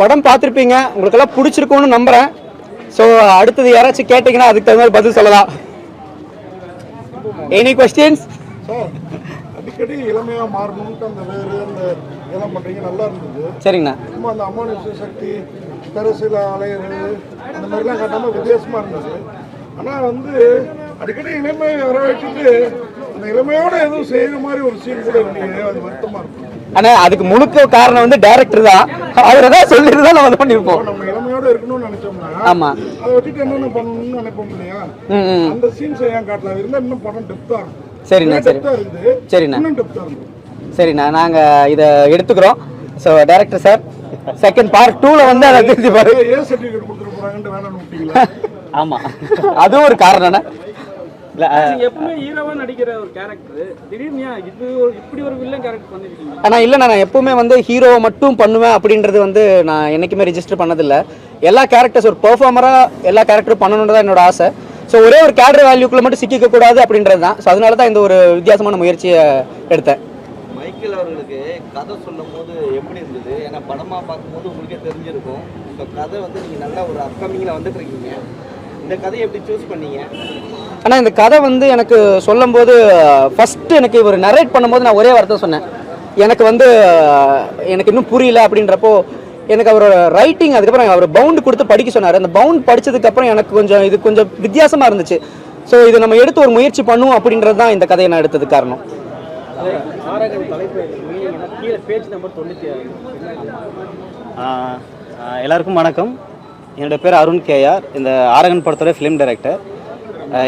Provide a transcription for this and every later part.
படம் பார்த்துருப்பீங்க. உங்களுக்கெல்லாம் பிடிச்சிருக்கும்னு நம்புறேன். ஸோ அடுத்தது யாராச்சும் கேட்டிங்கன்னா அதுக்கு தகுந்த மாதிரி பதில் சொல்லலாம். எனி கொஸ்டின்ஸ் அடிக்கடி இளமையா மாறணும்ட்டு அந்த வேறு அந்த இதெல்லாம் பண்றீங்க நல்லா இருந்தது. சரிங்கண்ணா. சும்மா அந்த அமானுஷ சக்தி பெருசில அலையிறது அந்த மாதிரிலாம் காட்டாம வித்தியாசமா இருந்தது. ஆனா வந்து அடிக்கடி இளமை வர வச்சுட்டு அந்த இளமையோட எதுவும் செய்யற மாதிரி ஒரு சீன் கூட இல்லையே அது வருத்தமா இருக்கும் அண்ணா அதுக்கு முழுக்க காரணம் வந்து டைரக்டர் தான். அவர் தான் சொல்லிட்டு தான் நம்ம நினைச்சோம்னா ஆமா. சரிண்ணா சரி. சரிண்ணா. சரிண்ணா நாங்கள் இதை எடுத்துக்கிறோம். So director sir second part டூவில் வந்து அதை திருத்தி பாரு. ஆமாம் அதுவும் ஒரு காரணம்ண்ணா. நீங்க எப்பவுமே ஹீரோவா நடிக்கிற ஒரு கேரக்டர் திடீர்னு ஏன் இது ஒரு இப்படி ஒரு வில்லன் கேரக்டர் பண்ணிருக்கீங்க? ஆனால் இல்லைண்ணா நான் எப்பவுமே வந்து ஹீரோவை மட்டும் பண்ணுவேன் அப்படின்றது வந்து நான் என்றைக்குமே ரெஜிஸ்டர் பண்ணதில்ல. எல்லா கேரக்டர்ஸ் ஒரு பெர்ஃபார்மராக எல்லா கேரக்டரும் பண்ணணுன்றது தான் என்னோட ஆசை. ஸோ ஒரே ஒரு கேரக்டர் வேல்யூக்குள்ள மட்டும் சிக்கிக்க கூடாது அப்படின்றது தான். ஸோ அதனால தான் இந்த ஒரு வித்தியாசமான முயற்சியை எடுத்தேன். மைக்கேல் அவர்களுக்கு கதை சொல்லும் போது எப்படி இருந்தது? ஏன்னா படமாக பார்க்கும்போது உங்களுக்கே தெரிஞ்சிருக்கும். இப்போ கதை வந்து நீங்கள் நல்ல ஒரு அப்கமிங்கில் வந்துட்டு இருக்கீங்க. இந்த கதையை எப்படி சூஸ் பண்ணீங்க? ஆனால் இந்த கதை வந்து எனக்கு சொல்லும்போது ஃபஸ்ட்டு எனக்கு இவர் நரேட் பண்ணும்போது நான் ஒரே வார்த்தை சொன்னேன். எனக்கு வந்து எனக்கு இன்னும் புரியல அப்படின்றப்போ எனக்கு அவரோட ரைட்டிங் அதுக்கப்புறம் அவர் பவுண்ட் கொடுத்து படிக்க சொன்னார். அந்த பவுண்ட் படிச்சதுக்கப்புறம் எனக்கு கொஞ்சம் இது கொஞ்சம் வித்தியாசமாக இருந்துச்சு. ஸோ இது நம்ம எடுத்து ஒரு முயற்சி பண்ணுவோம் அப்படின்றது தான் இந்த கதையை நான் எடுத்தது காரணம். எல்லாருக்கும் வணக்கம். என்னோடய பேர் அருண் கேஆர். இந்த ஆரகன் படத்தோட ஃபிலிம் டைரக்டர்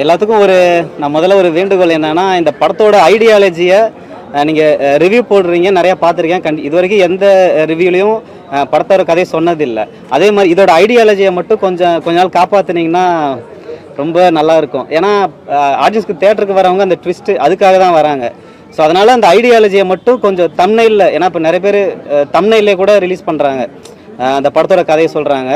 எல்லாத்துக்கும் ஒரு நான் முதல்ல ஒரு வேண்டுகோள் என்னென்னா இந்த படத்தோட ஐடியாலஜியை நீங்கள் ரிவ்யூ போடுறீங்க நிறையா பார்த்துருக்கேன். கண்டி இது வரைக்கும் எந்த ரிவ்யூலையும் படத்தோட கதையை சொன்னதில்லை. அதே மாதிரி இதோட ஐடியாலஜியை மட்டும் கொஞ்சம் கொஞ்ச நாள் காப்பாற்றுனீங்கன்னா ரொம்ப நல்லா இருக்கும். ஏன்னா ஆடியன்ஸ்க்கு தேட்டருக்கு வரவங்க அந்த ட்விஸ்ட்டு அதுக்காக தான் வராங்க. ஸோ அதனால் அந்த ஐடியாலஜியை மட்டும் கொஞ்சம் தம்னையில் ஏன்னா இப்போ நிறைய பேர் தம்னையிலே கூட ரிலீஸ் பண்ணுறாங்க அந்த படத்தோட கதையை சொல்கிறாங்க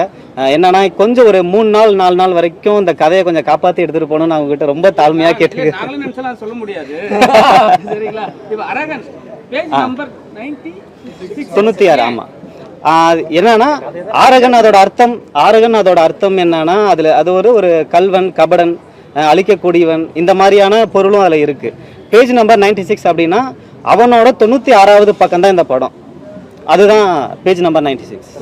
என்னன்னா கொஞ்சம் ஒரு மூணு நாள் நாலு நாள் வரைக்கும் இந்த கதையை கொஞ்சம் காப்பாற்றி எடுத்துகிட்டு போகணும்னு அவங்ககிட்ட ரொம்ப தாழ்மையாக கேட்டுக்கிறேன். சொல்ல முடியாது. சரிங்களா? இப்ப அரகன் பேஜ் நம்பர் நைன்டி தொண்ணூற்றி ஆறு ஆமாம் என்னன்னா ஆரகன் அதோட அர்த்தம் ஆரகன் அதோட அர்த்தம் என்னன்னா அதில் அது ஒரு ஒரு கல்வன் கபடன் அழிக்கக்கூடியவன் இந்த மாதிரியான பொருளும் அதில் இருக்குது பேஜ் நம்பர் 96 சிக்ஸ் அப்படின்னா அவனோட தொண்ணூற்றி ஆறாவது பக்கம் தான் இந்த படம். அதுதான் பேஜ் நம்பர் 96 சிக்ஸ்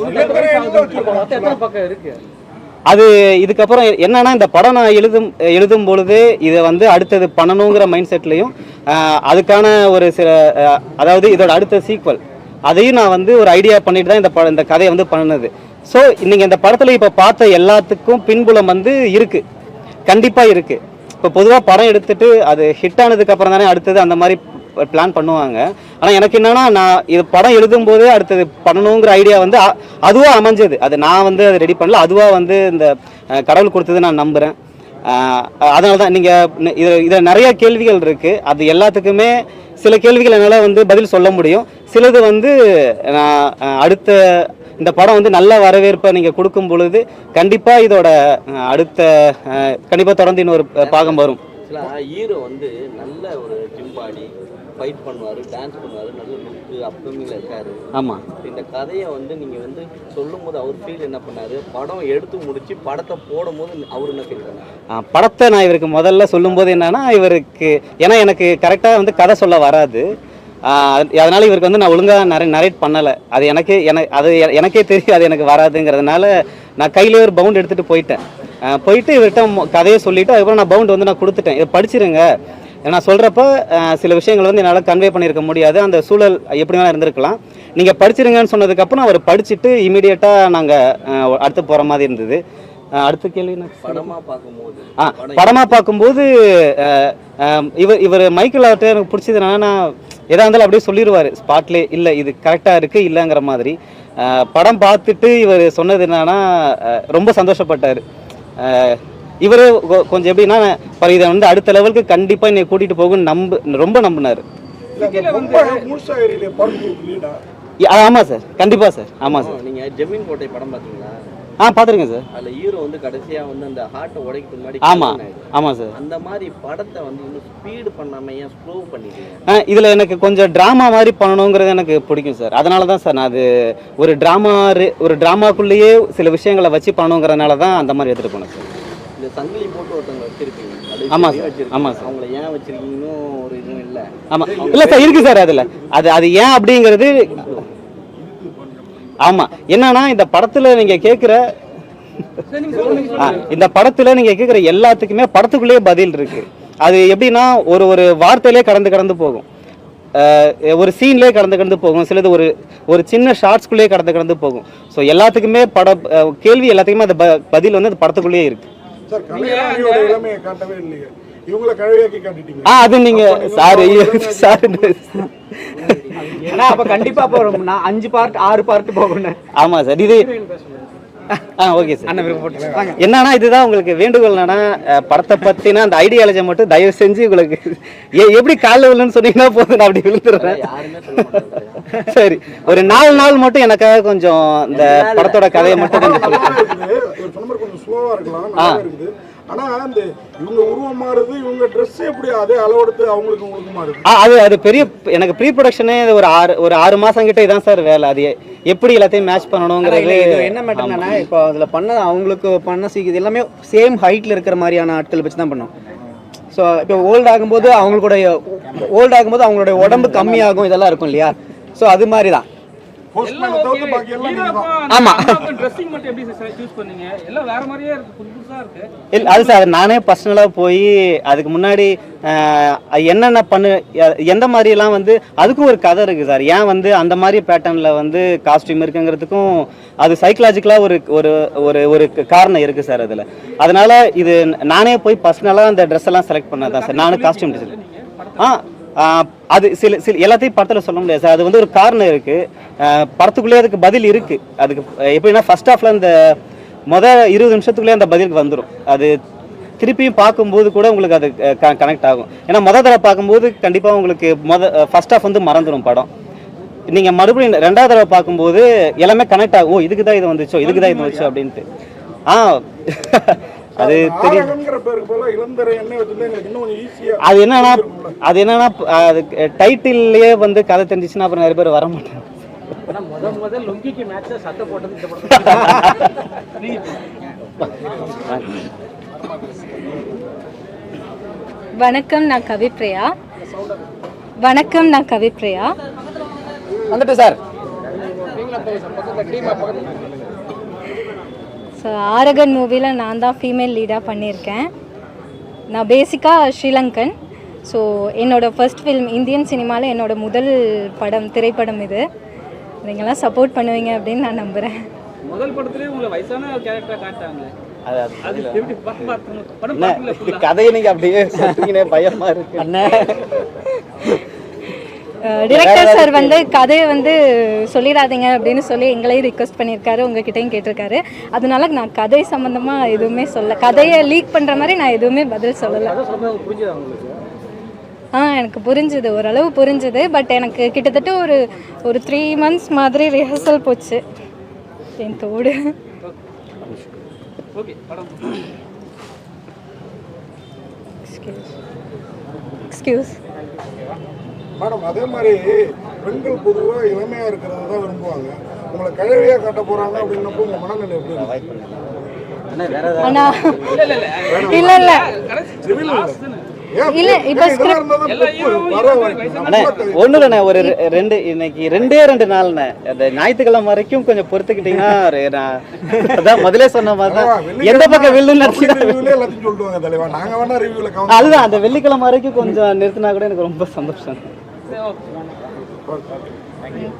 அது இதுக்கப்புறம் என்னன்னா இந்த படம் நான் எழுதும் எழுதும் பொழுது இதை வந்து அடுத்தது பண்ணணுங்கிற மைண்ட் செட்லையும் அதுக்கான ஒரு சில அதாவது இதோட அடுத்த சீக்வல் அதையும் நான் வந்து ஒரு ஐடியா பண்ணிட்டு தான் இந்த படம் இந்த கதையை வந்து பண்ணுனது. ஸோ நீங்கள் இந்த படத்தில் இப்போ பார்த்த எல்லாத்துக்கும் பின்புலம் வந்து இருக்கு. கண்டிப்பாக இருக்கு. இப்போ பொதுவாக படம் எடுத்துட்டு அது ஹிட் ஆனதுக்கு அப்புறம் தானே அடுத்தது அந்த மாதிரி பிளான் பண்ணுவாங்க. ஆனால் எனக்கு என்னன்னா நான் இது படம் எழுதும்போது அடுத்தது பண்ணணுங்கிற ஐடியா வந்து அதுவாக அமைஞ்சது. அது நான் வந்து அதை ரெடி பண்ணல. அதுவாக வந்து இந்த கடவுள் கொடுத்தது நான் நம்புகிறேன் அதனால தான் நீங்கள் இதில் இதில் நிறைய கேள்விகள் இருக்குது அது எல்லாத்துக்குமே சில கேள்விகள் என்னால் வந்து பதில் சொல்ல முடியும். சிலது வந்து நான் அடுத்த இந்த படம் வந்து நல்ல வரவேற்பை நீங்கள் கொடுக்கும் பொழுது கண்டிப்பாக இதோட அடுத்த கண்டிப்பாக தொடர்ந்து இன்னொரு பாகம் வரும். ஹீரோ வந்து நல்ல ஒரு ஜிம் ஃபைட் பண்ணுவார் டான்ஸ் பண்ணுவார் நல்ல லுக்கு அப்கமிங்கில் இருக்காரு. ஆமாம் இந்த கதையை வந்து நீங்கள் வந்து சொல்லும்போது அவர் ஃபீல் என்ன பண்ணாரு? படம் எடுத்து முடிச்சு படத்தை போடும்போது அவர் என்ன ஃபீல் பண்ணாரு? படத்தை நான் இவருக்கு முதல்ல சொல்லும்போது என்னன்னா இவருக்கு ஏன்னா எனக்கு கரெக்டாக வந்து கதை சொல்ல வராது. அதனால இவருக்கு வந்து நான் ஒழுங்காக நிறைய நரேட் பண்ணலை. அது எனக்கு எனக்கு அது எனக்கே தெரியும் அது எனக்கு வராதுங்கிறதுனால நான் கையிலே ஒரு பவுண்ட் எடுத்துகிட்டு போயிட்டேன். போயிட்டு இவர்கிட்ட கதையை சொல்லிவிட்டு அதுக்கப்புறம் நான் பவுண்ட் வந்து நான் கொடுத்துட்டேன். இதை படிச்சிருங்க. நான் சொல்கிறப்ப சில விஷயங்கள் வந்து என்னால் கன்வே பண்ணியிருக்க முடியாது. அந்த சூழல் எப்படி வேணால் இருந்திருக்கலாம். நீங்கள் படிச்சிருங்கன்னு சொன்னதுக்கப்புறம் அவர் படிச்சுட்டு இமீடியட்டாக நாங்கள் அடுத்து போகிற மாதிரி இருந்தது. அடுத்த கேள்வி என்ன? படமாக பார்க்கும்போது. ஆ படமாக பார்க்கும்போது இவர் இவர் மைக்கேல் ஆர்ட்ட எனக்கு பிடிச்சது என்னன்னா எதா இருந்தாலும் அப்படியே சொல்லிடுவார் ஸ்பாட்லே இல்லை இது கரெக்டாக இருக்குது இல்லைங்கிற மாதிரி. படம் பார்த்துட்டு இவர் சொன்னது என்னன்னா ரொம்ப சந்தோஷப்பட்டார். இவர் கொஞ்சம் எப்படின்னா பாரு, இதை வந்து அடுத்த லெவலுக்கு கண்டிப்பாக என்னை கூட்டிகிட்டு போகும்னு நம்பு ரொம்ப நம்பினார். ஆமாம் சார். கண்டிப்பாக சார். ஆமாம் சார். நீங்கள் ஜெமீன் கோட்டை படம் பார்த்தீங்களா ஆ பார்த்துருக்கேன் சார். அதுல ஹீரோ வந்து கடைசியா வந்து அந்த ஹார்ட்டை உடைக்கிறதுக்கு முன்னாடி ஆமாம். ஆமாம் சார். அந்த மாதிரி படத்தை வந்து இன்னும் ஸ்பீடு பண்ணாம ஏன் ஸ்லோ பண்ணிட்டீங்க? ஆ இதில் எனக்கு கொஞ்சம் ட்ராமா மாதிரி பண்ணணுங்கிறது எனக்கு பிடிக்கும் சார். அதனால தான் சார் நான் அது ஒரு ட்ராமா ஒரு ட்ராமாக்குள்ளேயே சில விஷயங்களை வச்சு பண்ணணுங்கிறதுனால தான் அந்த மாதிரி எடுத்துகிட்டு போனேன் சார். இந்த சங்கிலி போட்டு ஒருத்தவங்க வச்சிருக்கீங்க அது ஆமா இப்படியே சார். வச்சிருக்கீங்க. ஆமா சார். அவங்கள ஏன் வச்சிருக்கீங்கன்னு ஒரு இதுவும் இல்ல. ஆமாம் இல்லை சார் இருக்குது சார் அதில். அது அது ஏன் அப்படிங்கிறது ஆமாம் என்னன்னா இந்த படத்தில் நீங்கள் கேட்குற இந்த படத்துல நீங்க கேக்குற எல்லாத்துக்குமே படத்துக்குள்ளேயே பதில் இருக்கு. அது எப்படின்னா ஒரு ஒரு வார்த்தையிலே கடந்து கடந்து போகும். ஒரு சீன்லேயே கடந்து கடந்து போகும். சிலது ஒரு ஒரு சின்ன ஷார்ட்ஸ்குள்ளேயே கடந்து கடந்து போகும். ஸோ எல்லாத்துக்குமே பட கேள்வி எல்லாத்துக்குமே அந்த ப- பதில் வந்து அந்த படத்துக்குள்ளேயே இருக்கு. சார் கலைஞரோட இளமையை காட்டவே இல்லையே. இவங்களை கழுவியாக்கி காட்டிட்டீங்க. ஆ அது நீங்க சாரி சாரி ஏன்னா அப்ப கண்டிப்பா அப்போ ஒரு நான் அஞ்சு பார்ட் ஆறு பார்ட் போகணும். ஆமா சார். இது ஆ ஓகே சார். என்னன்னா இதுதான் உங்களுக்கு வேண்டுகோள் என்னன்னா படத்தை பத்தின அந்த ஐடியாலஜி மட்டும் தயவு செஞ்சு உங்களுக்கு எ- எப்படி காலைல விழுன்னு சொன்னீங்கன்னா போதும். நான் அப்படி விழுந்துடுறேன். யாருமே சொல்ல மாட்டாங்க. சரி ஒரு நாலு நாள் மட்டும் எனக்காக கொஞ்சம் இந்த படத்தோட கதையை மட்டும் கொஞ்சம் சொல்லுங்க. நல்லா இருக்குது இவர் சொன்ன மாதிரி கொஞ்சம் ஸ்லோவா இருக்கலாம் நல்லா இருக்குது. ஆனா அந்த இவங்க உருவம் மாறுது இவங்க Dress எப்படி அதே அளவெடுத்து அவங்களுக்கு உங்களுக்கு மாறுது? அது அது பெரிய எனக்கு ப்ரீ ப்ரொடக்ஷனே ஒரு ஆறு ஒரு ஆறு மாசம் கிட்ட இதான் சார் வேலை. அது எப்படி எல்லாத்தையும் மேட்ச் பண்ணணுங்கிறது என்ன மேட்டர்னா இப்போ அதுல பண்ண அவங்களுக்கு பண்ண சீக்கிரம் எல்லாமே சேம் ஹைட்ல இருக்கிற மாதிரியான ஆட்கள் வச்சு தான் பண்ணோம் ஸோ இப்போ ஓல்ட் ஆகும்போது அவங்களுடைய ஓல்ட் ஆகும்போது அவங்களுடைய உடம்பு கம்மியாகும் இதெல்லாம் இருக்கும் இல்லையா? ஸோ அது மாதிரி தான் அது சார் நானே பர்சனலாக போய் அதுக்கு முன்னாடி என்னென்ன பண்ணு எந்த மாதிரிலாம் வந்து அதுக்கும் ஒரு கதை இருக்குது சார் ஏன் வந்து அந்த மாதிரி பேட்டர்னில் வந்து காஸ்டியூம் இருக்குங்கிறதுக்கும் அது சைக்கலாஜிக்கலாக ஒரு ஒரு ஒரு ஒரு காரணம் இருக்குது சார் அதில். அதனால இது நானே போய் பர்சனலாக அந்த ட்ரெஸ் எல்லாம் செலக்ட் பண்ணதான் சார் நானும் காஸ்டியூம் டிசைன் ஆ, அது சில சில எல்லாத்தையும் படத்தில் சொல்ல முடியாது சார். அது வந்து ஒரு காரணம் இருக்குது படத்துக்குள்ளேயே அதுக்கு பதில் இருக்குது அதுக்கு எப்படின்னா ஃபர்ஸ்ட் ஆஃபில் இந்த மொதல் இருபது நிமிஷத்துக்குள்ளே அந்த பதிலுக்கு வந்துடும் அது திருப்பியும் பார்க்கும்போது கூட உங்களுக்கு அது கனெக்ட் ஆகும். ஏன்னா மொதல் தடவை பார்க்கும்போது கண்டிப்பாக உங்களுக்கு மொத ஃபர்ஸ்ட் ஆஃப் வந்து மறந்துடும் படம். நீங்கள் மறுபடியும் ரெண்டாவது தடவை பார்க்கும்போது எல்லாமே கனெக்ட் ஆகும். ஓ இதுக்கு தான் இது வந்துச்சோ இதுக்கு தான் இது வந்துச்சோ அப்படின்ட்டு. ஆ அது தெரியும். அது என்னன்னா அது என்னன்னா அது டைட்டில்லையே வந்து கதை தெரிஞ்சிச்சுன்னா அப்புறம் நிறைய பேர் வர மாட்டாங்க. வணக்கம் நான் கவிப்ரியா வணக்கம் நான் கவிப்ரியா வந்துட்டு சார். ஸோ ஆரகன் மூவியில் நான் தான் ஃபீமேல் லீடாக பண்ணியிருக்கேன். நான் பேசிக்காக ஸ்ரீலங்கன். ஸோ என்னோட ஃபர்ஸ்ட் ஃபில்ம் இந்தியன் சினிமாவில் என்னோட முதல் படம் திரைப்படம் இது. நீங்களாம் சப்போர்ட் பண்ணுவீங்க அப்படின்னு நான் நம்புகிறேன் முதல் படத்துலயே உங்களை வயசான கேரக்டரா காட்டாங்களே. அது அது அது எப்படி பா- பார்த்தோம் படம் என்ன, பார்க்கல full ஆ? கதையை நீங்க அப்படியே பயமா இருக்கு. டிரெக்டர் சார் வந்து கதையை வந்து சொல்லிடாதீங்க அப்படின்னு சொல்லி எங்களையும் ரிக்வஸ்ட் பண்ணியிருக்காரு உங்ககிட்டயும் கேட்டிருக்காரு. அதனால நான் கதை சம்மந்தமாக எதுவுமே சொல்ல கதையை லீக் பண்ணுற மாதிரி நான் எதுவுமே பதில் சொல்லலை. ஆ எனக்கு புரிஞ்சுது ஓரளவு புரிஞ்சுது பட் எனக்கு கிட்டத்தட்ட ஒரு ஒரு த்ரீ மந்த்ஸ் மாதிரி ரிஹர்சல் போச்சு. என் தோடு. படம் எக்ஸ்கியூஸ் மேடம் அதே மாதிரி பெண்கள் பொதுவா இளமையா இருக்கிறத தான் விரும்புவாங்க. உங்களை கழுவியா காட்ட போறாங்க அப்படின்னப்போ உங்க மனநிலை எப்படி இல்லை இல்லை. Civil இல்ல. இப்ப ஏன் இதெல்லாம் இருந்தா தான் தப்பு. வர வாய்ப்பு. அண்ணே ஒண்ணு இல்லைண்ணே ஒரு ரெண்டு இன்னைக்கு ரெண்டே ரெண்டு நாள்ண்ணே. அந்த ஞாயிற்றுக்கிழமை வரைக்கும் கொஞ்சம் பொறுத்துக்கிட்டீங்கன்னா அதான் முதலே சொன்ன மாதிரி அதான், தான் வெள்ளிக்கிழமை எந்த பக்கம் கவனம் அதுதான் அந்த வெள்ளிக்கிழமை வரைக்கும் கொஞ்சம் நிறுத்தினா கூட எனக்கு ரொம்ப சந்தோஷம். சரி, ஓகே தேங்க்யூ